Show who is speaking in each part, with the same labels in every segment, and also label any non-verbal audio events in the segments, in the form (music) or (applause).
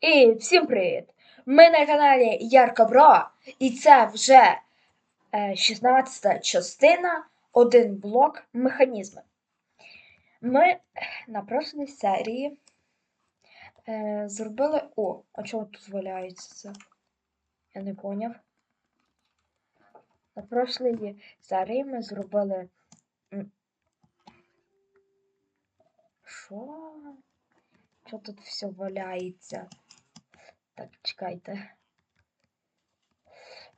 Speaker 1: І всім привіт! Ми на каналі Ярко Бро, і це вже е, 16 частина, один блок механізми. Ми на прошлій серії е, зробили. О, а чого тут валяється це? Я не поняв. На прошлій серії ми зробили. Що? Що тут все валяється? Так, чекайте.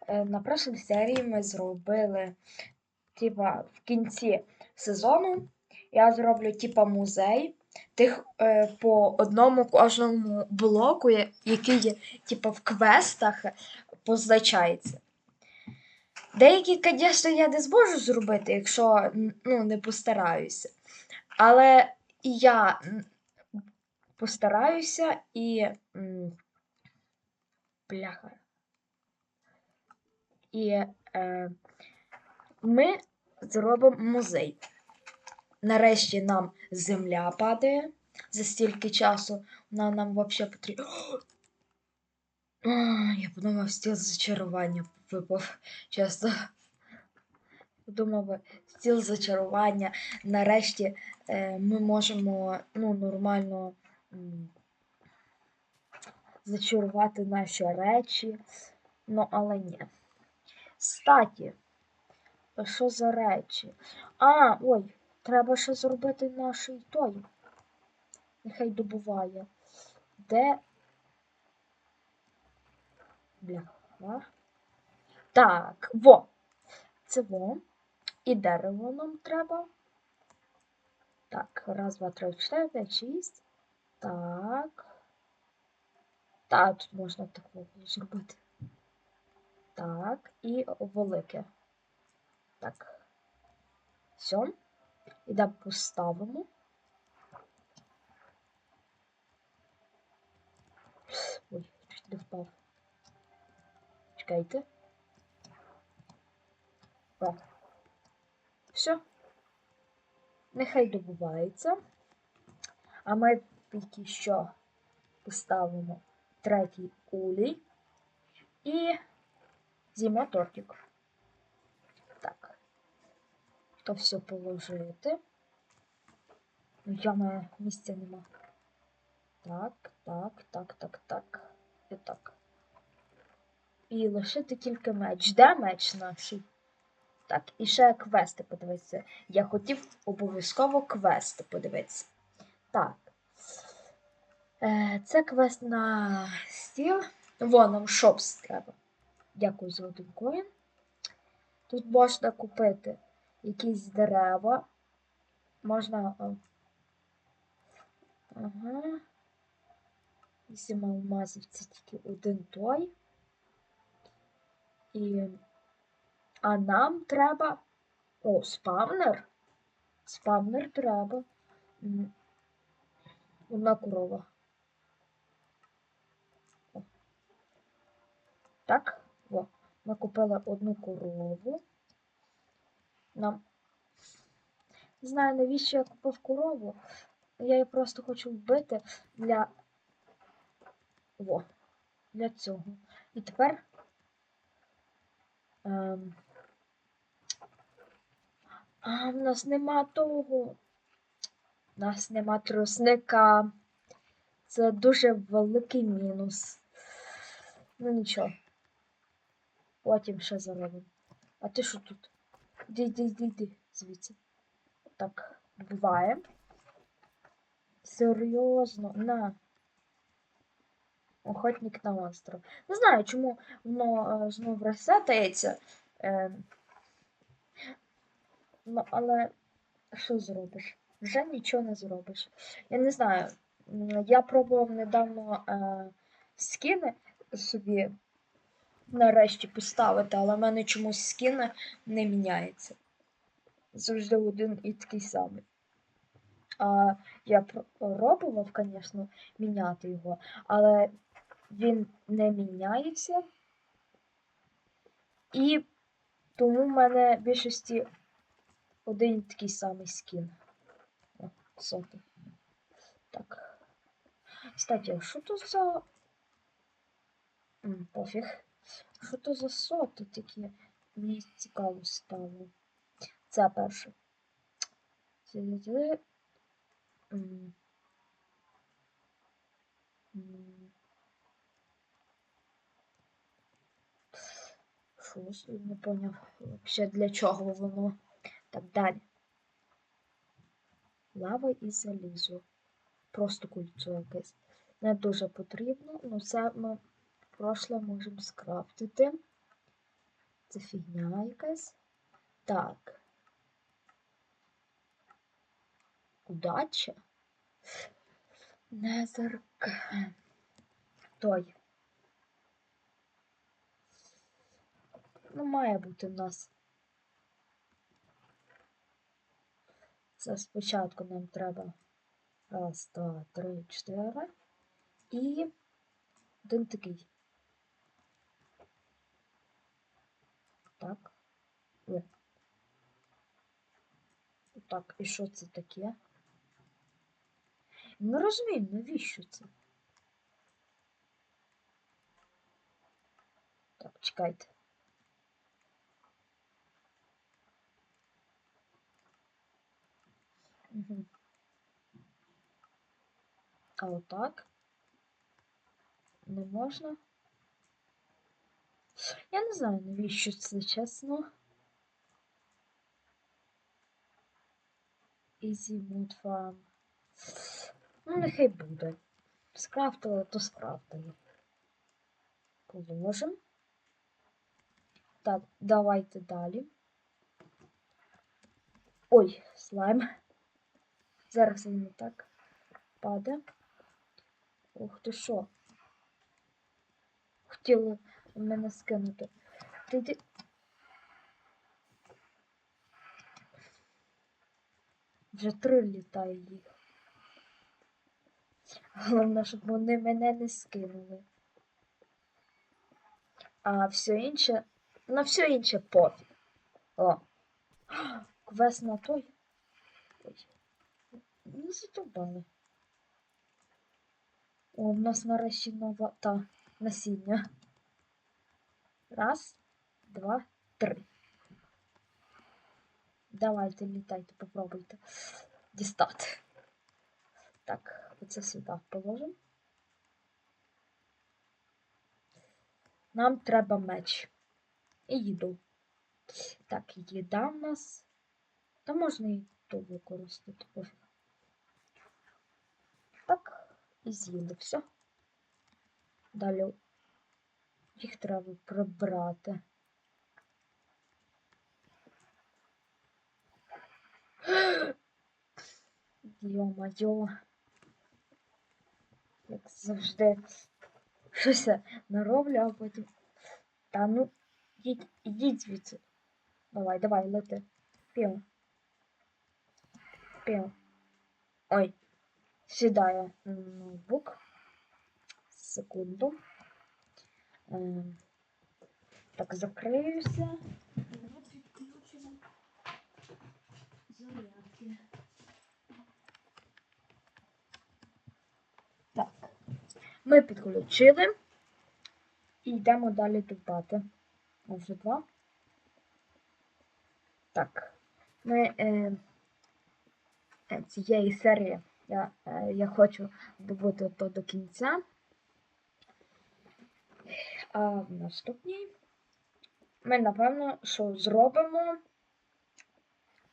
Speaker 1: Е, На прошлій серії ми зробили, типа, в кінці сезону я зроблю, типа, музей тих е, по одному кожному блоку, який є, типа, в квестах позначається. Деякі, звісно, я не зможу зробити, якщо ну, не постараюся. Але я постараюся і. м, Бляха. І е, ми зробимо музей. Нарешті нам земля падає за стільки часу. Вона нам взагалі потрібна. (gasps) Я подумав, стіл зачарування випав. Чесно. Подумав, стіл зачарування. Нарешті е, ми можемо ну, нормально зачарувати наші речі. Ну, але ні. Статі, що за речі? А, ой, треба ще зробити наш той. Нехай добуває. Де. Бляха. Так, во. Це во. І дерево нам треба. Так, раз, два, три, чотири, п'ять, шість. Так. Так, тут можна такого зробити. Так, і велике. Так. Все. Ідемо поставимо. Ой, чуть не впав. Чекайте. О. Все. Нехай добувається. А ми тільки що поставимо третій улій і з'їмо тортик. Так. То все положити. Я на місця нема. Так, так, так, так, так. І так. І лишити тільки меч. Де меч наш? Так, і ще квести подивитися. Я хотів обов'язково квести подивитися. Так. Е, це квест на стіл. Вон нам шопс треба. Дякую за один коін. Тут можна купити якісь дерева. Можна. Ага. Вісім алмазів це тільки один той. І. А нам треба. О, спавнер. Спавнер треба. Одна корова. Так, о, ми купили одну корову. Нам. Не знаю, навіщо я купив корову. Я її просто хочу вбити для. Во, для цього. І тепер. Ем... А, в нас нема того. У нас нема трусника. Це дуже великий мінус. Ну нічого. Потім ще заробимо. А ти що тут? Іди, іди, іди, іди звідси. Так, буває. Серйозно, на. Охотник на остров. Не знаю, чому воно е, знов ресетається. Е, ну, але що зробиш? Вже нічого не зробиш. Я не знаю. Я пробував недавно е, скини собі нарешті поставити, але в мене чомусь скини не міняється. Завжди один і такий самий. А я пробував, звісно, міняти його, але він не міняється. І тому в мене в більшості один такий самий скін. О, сотий. Так. Кстати, що тут за М, Пофіг. Що то за соти такі? Мені цікаво стало. Це перше. Щось не поняв вообще для чого воно. Так далі. Лава і залізо. Просто кольцо якесь. Не дуже потрібно, але це ми в прошле можемо скрафтити. Це фігня якась. Так. Удача. Незерк. Той. Ну, має бути в нас. Це спочатку нам треба раз, два, три, чотири. І один такий. Так. О. Так, і що це таке? Не розумію, навіщо це? Так, чекайте. Угу. А отак? Не можна? Я не знаю, навіщо це, чесно. Easy Farm. Ну, нехай буде. Скрафтили, то скрафтили. Положим. Так, давайте далі. Ой, слайм. Зараз він так паде. Ух ти що? Хотіли мене скинути. Ти ти. Вже три літає їх. Головне, щоб вони мене не скинули. А все інше. На все інше пофіг. О. Квест на той. Ой. Задовбали. О, в нас нарешті нова та насіння. Раз, два, три. Давайте літайте, попробуйте дістати. Так, оце сюди положимо. Нам треба меч. І їду. Так, їда в нас. Та можна і то використати. Так, і з'їли все. Далі їх треба прибрати. Йо-майо. Як завжди щось я нароблю, а потім. Та ну, ідіть, ідіть звідси. Давай, давай, лети. Пів. Пів. Ой. Сідає ноутбук. Секунду. Ем, Так, закриюся. От відключимо зарядки. Ми підключили. І йдемо далі дубати. Вже два. Так. Ми е, е, цієї серії я, е, я хочу добути то до кінця. А в наступній ми, напевно, що зробимо.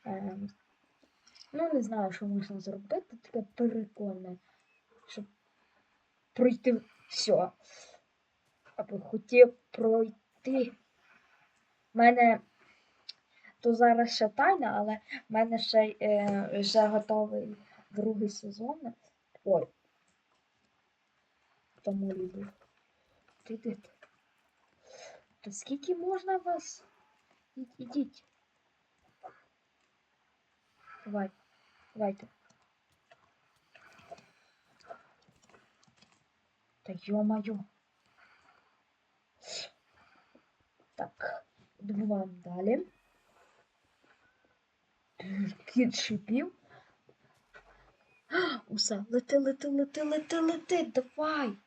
Speaker 1: Е, ну, не знаю, що можна зробити, таке прикольне, щоб пройти все. Або хотів пройти. У мене то зараз ще тайна, але в мене ще е, вже готовий другий сезон. Ой. Тому люблю. Ти ти. Та скільки можна вас? Ідіть. Давай. Давайте. Та ё-моё. Так, добуваємо далі. Кіт шипів. А, (gasps) Усе, лети, лети, лети, лети, лети, давай.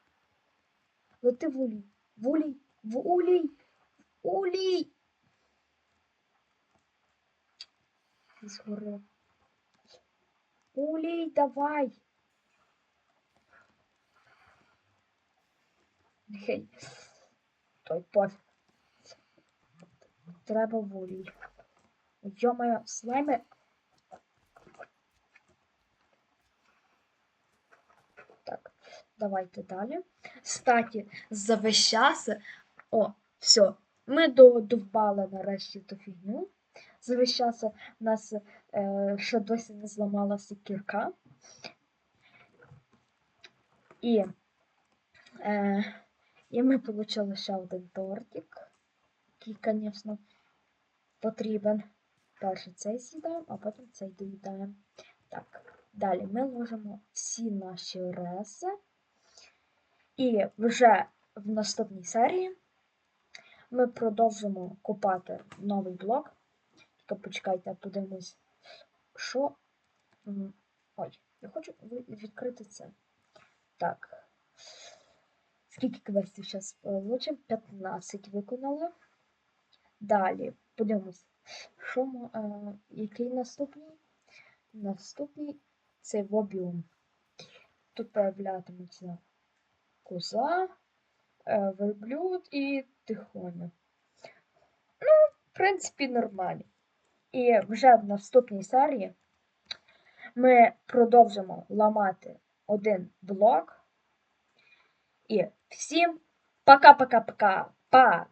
Speaker 1: Лети. В улей, в улей, в улей. Згори. Улей, давай. Гей. Той пофіг. Треба в улей. Йо-моє, слайми. Так, давайте далі. Кстати, за весь час. О, все. Ми додовбали нарешті ту фігню. За весь час у нас ще досі не зламалася кірка. І, е, і ми отримали ще один тортик, який, звісно, потрібен. Перше цей з'їдаємо, а потім цей доїдаємо. Так, далі ми ложимо всі наші реси. І вже в наступній серії ми продовжимо купати новий блок. Тільки почекайте, подивимось, що. Ой, я хочу відкрити це. Так. Скільки квестів зараз получимо? 15 виконали. Далі подивимось, що е, який наступний? Наступний це вобіум. Тут появлятиметься коза, е, верблюд і тихоня. Ну, в принципі, нормально. І вже в наступній серії ми продовжимо ламати один блок. І всем пока-пока-пока. Па!